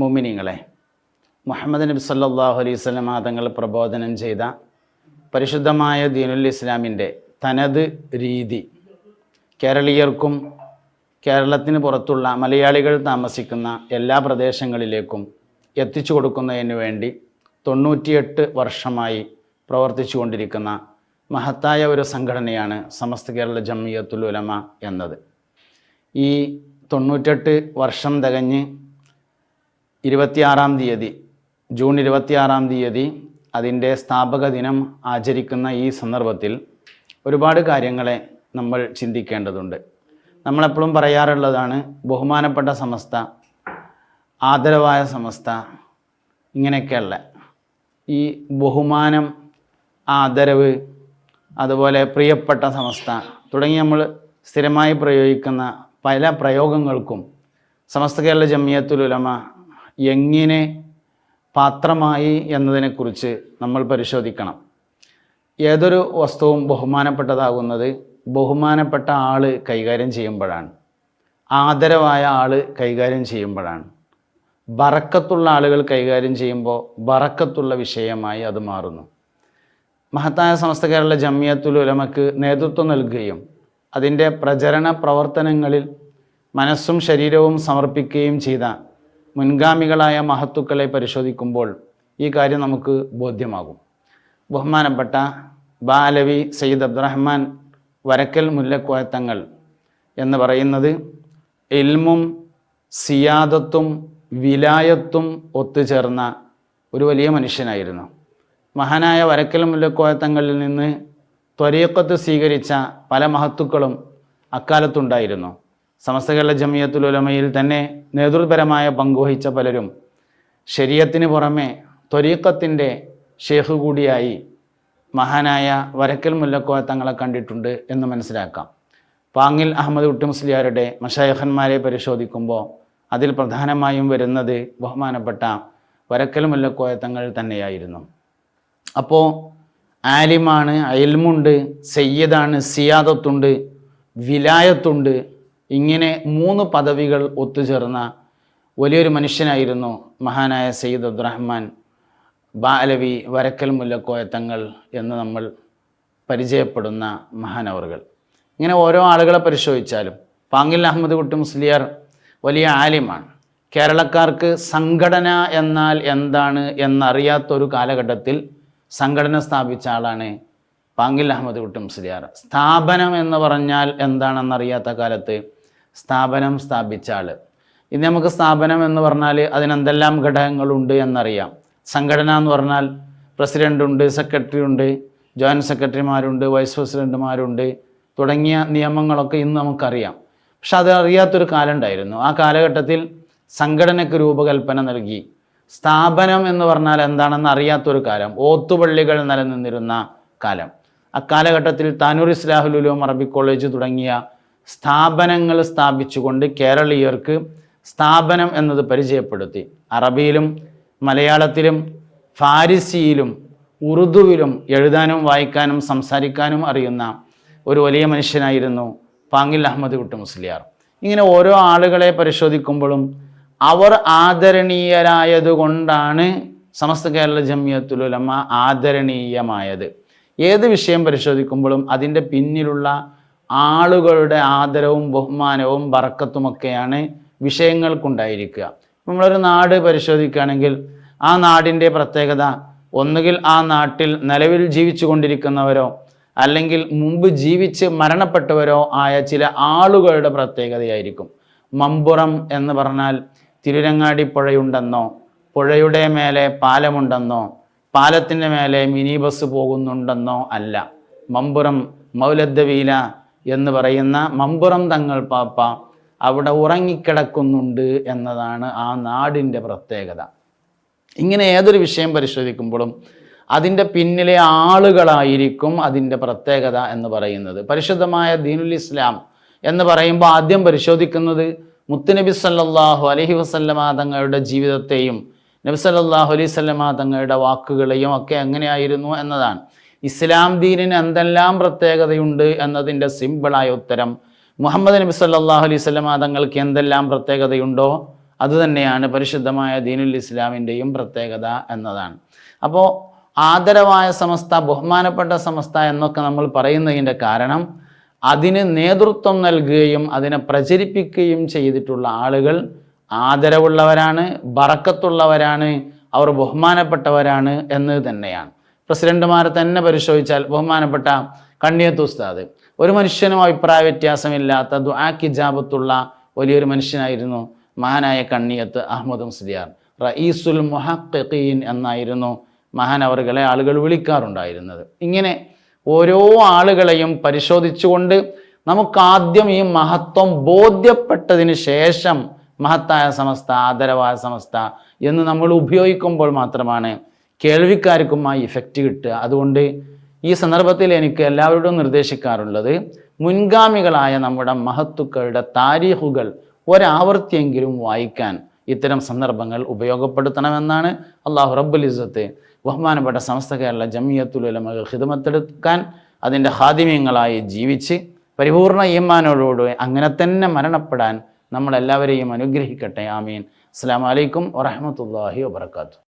മുമിനിങ്ങളെ മുഹമ്മദ് നബി സല്ലാഹു അലൈഹി വസല്ലമ തങ്ങൾ പ്രബോധനം ചെയ്ത പരിശുദ്ധമായ ദീനുൽ ഇസ്ലാമിന്റെ തനത് രീതി. കേരളീയർക്കും കേരളത്തിന് പുറത്തുള്ള മലയാളികൾ താമസിക്കുന്ന എല്ലാ പ്രദേശങ്ങളിലേക്കും എത്തിച്ചു കൊടുക്കുന്നതിന് വേണ്ടി തൊണ്ണൂറ്റിയെട്ട് വർഷമായി പ്രവർത്തിച്ചു കൊണ്ടിരിക്കുന്ന മഹത്തായ ഒരു സംഘടനയാണ് സമസ്ത കേരള ജമിയത്തുൽ ഉലമ എന്നത്. ഈ തൊണ്ണൂറ്റെട്ട് വർഷം തികഞ്ഞ് ഇരുപത്തിയാറാം തീയതി ജൂൺ ഇരുപത്തിയാറാം തീയതി അതിന്റെ സ്ഥാപക ദിനം ആചരിക്കുന്ന ഈ സന്ദർഭത്തിൽ ഒരുപാട് കാര്യങ്ങളെ നമ്മൾ ചിന്തിക്കേണ്ടതുണ്ട്. നമ്മളെപ്പോഴും പറയാറുള്ളതാണ് ബഹുമാനപ്പെട്ട സമസ്ത ആദരവായ സമസ്ത ഇങ്ങനെയൊക്കെയുള്ള ഈ ബഹുമാനം ആദരവ് അതുപോലെ പ്രിയപ്പെട്ട സമസ്ത തുടങ്ങി നമ്മൾ സ്ഥിരമായി പ്രയോഗിക്കുന്ന പല പ്രയോഗങ്ങൾക്കും സമസ്ത കേരള ജമിയത്തുൽ ഉലമ എങ്ങനെ പാത്രമായി എന്നതിനെക്കുറിച്ച് നമ്മൾ പരിശോധിക്കണം. ഏതൊരു വസ്തുവും ബഹുമാനപ്പെട്ടതാകുന്നത് ബഹുമാനപ്പെട്ട ആൾ കൈകാര്യം ചെയ്യുമ്പോഴാണ്. ആദരവായ ആൾ കൈകാര്യം ചെയ്യുമ്പോഴാണ്. ബറക്കത്തുള്ള ആളുകൾ കൈകാര്യം ചെയ്യുമ്പോൾ ബറക്കത്തുള്ള വിഷയമായി അത് മാറുന്നു. മഹത്തായ സമസ്ത കേരള ജമിയത്തുൽ ഉലമക്ക് നേതൃത്വം നൽകുകയും അതിന്റെ പ്രചരണ പ്രവർത്തനങ്ങളിൽ മനസ്സും ശരീരവും സമർപ്പിക്കുകയും ചെയ്ത മുൻഗാമികളായ മഹത്തുക്കളെ പരിശോധിക്കുമ്പോൾ ഈ കാര്യം നമുക്ക് ബോധ്യമാകും. ബഹുമാനപ്പെട്ട ബാലവി സയ്യിദ് അബ്ദുറഹ്മാൻ വരക്കൽ മുല്ലക്കോയത്തങ്ങൾ എന്ന് പറയുന്നത് എൽമും സിയാദത്തും വിലായത്തും ഒത്തുചേർന്ന ഒരു വലിയ മനുഷ്യനായിരുന്നു. മഹാനായ വരക്കൽ മുല്ലക്കോയത്തങ്ങളിൽ നിന്ന് ത്വരീക്കത്ത് സ്വീകരിച്ച പല മഹത്തുക്കളും അക്കാലത്തുണ്ടായിരുന്നു. സമസ്ത കേരള ഉലമയിൽ തന്നെ നേതൃപരമായ പങ്കുവഹിച്ച പലരും ശരീരത്തിന് പുറമെ ത്വരീക്കത്തിന്റെ ഷേഖ് കൂടിയായി മഹാനായ വരക്കൽ മുല്ലക്കോയ തങ്ങളെ കണ്ടിട്ടുണ്ട് എന്ന് മനസ്സിലാക്കാം. പാങ്ങിൽ അഹമ്മദ് കുട്ടി മുസ്ലിയാരുടെ പരിശോധിക്കുമ്പോൾ അതിൽ പ്രധാനമായും വരുന്നത് ബഹുമാനപ്പെട്ട വരക്കൽ മുല്ലക്കോയ തങ്ങൾ തന്നെയായിരുന്നു. അപ്പോൾ ആലിമാണ് അയൽമുണ്ട് സയ്യദാണ് സിയാദത്തുണ്ട് വിലായത്തുണ്ട് ഇങ്ങനെ മൂന്ന് പദവികൾ ഒത്തുചേർന്ന വലിയൊരു മനുഷ്യനായിരുന്നു മഹാനായ സയ്യിദ് അബ്ദുറഹ്മാൻ ബാലവി വരക്കൽ മുല്ലക്കോയ തങ്ങൾ എന്ന് നമ്മൾ പരിചയപ്പെടുന്ന മഹാനവറുകൾ. ഇങ്ങനെ ഓരോ ആളുകളെ പരിശോധിച്ചാലും പാങ്ങിൽ അഹമ്മദ് കുട്ടി മുസ്ലിയാർ വലിയ ആലിമാണ്. കേരളക്കാർക്ക് സംഘടന എന്നാൽ എന്താണ് എന്നറിയാത്തൊരു കാലഘട്ടത്തിൽ സംഘടന സ്ഥാപിച്ച ആളാണ് പാങ്ങിൽ അഹമ്മദ് കുട്ടി മുസ്ലിയാർ. സ്ഥാപനം എന്ന് പറഞ്ഞാൽ എന്താണെന്നറിയാത്ത കാലത്ത് സ്ഥാപനം സ്ഥാപിച്ച ആൾ ഇനി നമുക്ക് സ്ഥാപനം എന്ന് പറഞ്ഞാൽ അതിനെന്തെല്ലാം ഘടകങ്ങളുണ്ട് എന്നറിയാം. സംഘടന എന്ന് പറഞ്ഞാൽ പ്രസിഡന്റ് ഉണ്ട് സെക്രട്ടറി ഉണ്ട് ജോയിന്റ് സെക്രട്ടറിമാരുണ്ട് വൈസ് പ്രസിഡന്റുമാരുണ്ട് തുടങ്ങിയ നിയമങ്ങളൊക്കെ ഇന്ന് നമുക്കറിയാം. പക്ഷെ അത് അറിയാത്തൊരു കാലം ഉണ്ടായിരുന്നു. ആ കാലഘട്ടത്തിൽ സംഘടനയ്ക്ക് രൂപകൽപ്പന നൽകി. സ്ഥാപനം എന്ന് പറഞ്ഞാൽ എന്താണെന്ന് അറിയാത്തൊരു കാലം. ഓത്തുപള്ളികൾ നിലനിന്നിരുന്ന കാലം. അക്കാലഘട്ടത്തിൽ താനൂർ ഇസ്ലാഹുലുലോം അറബിക് കോളേജ് തുടങ്ങിയ സ്ഥാപനങ്ങൾ സ്ഥാപിച്ചുകൊണ്ട് കേരളീയർക്ക് സ്ഥാപനം എന്നത് പരിചയപ്പെടുത്തി. അറബിയിലും മലയാളത്തിലും ഫാരിസിയിലും ഉറുദുവിലും എഴുതാനും വായിക്കാനും സംസാരിക്കാനും അറിയുന്ന ഒരു വലിയ മനുഷ്യനായിരുന്നു പാങ്ങിൽ അഹമ്മദ് കുട്ടി മുസ്ലിയാർ. ഇങ്ങനെ ഓരോ ആളുകളെ പരിശോധിക്കുമ്പോഴും അവർ ആദരണീയരായതുകൊണ്ടാണ് സമസ്ത കേരള ജമിയത്തുലുലമ ആദരണീയമായത്. ഏത് വിഷയം പരിശോധിക്കുമ്പോഴും അതിന്റെ പിന്നിലുള്ള ആളുകളുടെ ആദരവും ബഹുമാനവും ബറക്കത്തുമൊക്കെയാണ് വിഷയങ്ങൾക്കുണ്ടായിരിക്കുക. നമ്മളൊരു നാട് പരിശോധിക്കുകയാണെങ്കിൽ ആ നാടിന്റെ പ്രത്യേകത ഒന്നുകിൽ ആ നാട്ടിൽ നിലവിൽ ജീവിച്ചു കൊണ്ടിരിക്കുന്നവരോ അല്ലെങ്കിൽ മുമ്പ് ജീവിച്ച് മരണപ്പെട്ടവരോ ആയ ചില ആളുകളുടെ പ്രത്യേകതയായിരിക്കും. മമ്പുറം എന്ന് പറഞ്ഞാൽ തിരുരങ്ങാടി പുഴയുണ്ടെന്നോ പുഴയുടെ മേലെ പാലമുണ്ടെന്നോ പാലത്തിന്റെ മേലെ മിനി ബസ് പോകുന്നുണ്ടെന്നോ അല്ല. മമ്പുറം മൗലദ്ദവീല എന്ന് പറയുന്ന മമ്പുറം തങ്ങൾ പാപ്പ അവിടെ ഉറങ്ങിക്കിടക്കുന്നുണ്ട് എന്നതാണ് ആ നാടിന്റെ പ്രത്യേകത. ഇങ്ങനെ ഏതൊരു വിഷയം പരിശോധിക്കുമ്പോഴും അതിന്റെ പിന്നിലെ ആളുകളായിരിക്കും അതിന്റെ പ്രത്യേകത എന്ന് പറയുന്നത്. പരിശുദ്ധമായ ദീനുൽ ഇസ്ലാം എന്ന് പറയുമ്പോൾ ആദ്യം പരിശോധിക്കുന്നത് മുത്തുനബി സല്ലാഹു അലഹി വസല്ലമ തങ്ങളുടെ ജീവിതത്തെയും നബി സല്ലാഹു അലൈഹി വസല്ലമ തങ്ങളുടെ വാക്കുകളെയും ഒക്കെ എങ്ങനെയായിരുന്നു എന്നതാണ്. ഇസ്ലാം ദീനിന് എന്തെല്ലാം പ്രത്യേകതയുണ്ട് എന്നതിന്റെ സിമ്പിളായ ഉത്തരം മുഹമ്മദ് നബി സല്ലാഹു അലൈഹി വസല്ലമ തങ്ങൾക്ക് എന്തെല്ലാം പ്രത്യേകതയുണ്ടോ അതുതന്നെയാണ് പരിശുദ്ധമായ ദീനുൽ ഇസ്ലാമിന്റെയും പ്രത്യേകത എന്നതാണ്. അപ്പോൾ ആദരവായ സമസ്ത ബഹുമാനപ്പെട്ട സമസ്ത എന്നൊക്കെ നമ്മൾ പറയുന്നതിന്റെ കാരണം അതിന് നേതൃത്വം നൽകുകയും അതിനെ പ്രചരിപ്പിക്കുകയും ചെയ്തിട്ടുള്ള ആളുകൾ ആദരവുള്ളവരാണ് ബറക്കത്തുള്ളവരാണ് അവർ ബഹുമാനപ്പെട്ടവരാണ് എന്ന് തന്നെയാണ്. പ്രസിഡന്റുമാരെ തന്നെ പരിശോധിച്ചാൽ ബഹുമാനപ്പെട്ട കണ്ണിയത്ത് ഉസ്താദ് ഒരു മനുഷ്യനും അഭിപ്രായ വ്യത്യാസമില്ലാത്ത ദുആക്കിജാബത്തുള്ള വലിയൊരു മനുഷ്യനായിരുന്നു മഹാനായ കണ്ണിയത്ത് അഹമ്മദ് മുസ്ലിയാർ. റഈസുൽ മുഹഖീൻ എന്നായിരുന്നു മഹാൻ അവർകളെ ആളുകൾ വിളിക്കാറുണ്ടായിരുന്നത്. ഇങ്ങനെ ഓരോ ആളുകളെയും പരിശോധിച്ചുകൊണ്ട് നമുക്കാദ്യം ഈ മഹത്വം ബോധ്യപ്പെട്ടതിന് ശേഷം മഹത്തായ സമസ്ത ആദരവായ സമസ്ത എന്ന് നമ്മൾ ഉപയോഗിക്കുമ്പോൾ മാത്രമാണ് കേൾവിക്കാർക്കും ആ ഇഫക്റ്റ് കിട്ടുക. അതുകൊണ്ട് ഈ സന്ദർഭത്തിൽ എനിക്ക് എല്ലാവരോടും നിർദ്ദേശിക്കാറുള്ളത് മുൻഗാമികളായ നമ്മുടെ മഹത്തുക്കളുടെ താരീഖുകൾ ഒരാവർത്തിയെങ്കിലും വായിക്കാൻ ഇത്തരം സന്ദർഭങ്ങൾ ഉപയോഗപ്പെടുത്തണമെന്നാണ് അള്ളാഹു റബ്ബുൽ ഇസ്സത്ത് ബഹുമാനപ്പെട്ട സമസ്ത കേരള ജമിയത്തുലമകൾ ഹിദമത്തെടുക്കാൻ അതിന്റെ ഹാദിമ്യങ്ങളായി ജീവിച്ച് പരിപൂർണ ഈമാനോടുകൂടി അങ്ങനെ തന്നെ മരണപ്പെടാൻ നമ്മളെല്ലാവരെയും അനുഗ്രഹിക്കട്ടെ. ആമീൻ. അസ്സാം വലൈക്കും വറഹമത്തല്ലാഹി വാത്തു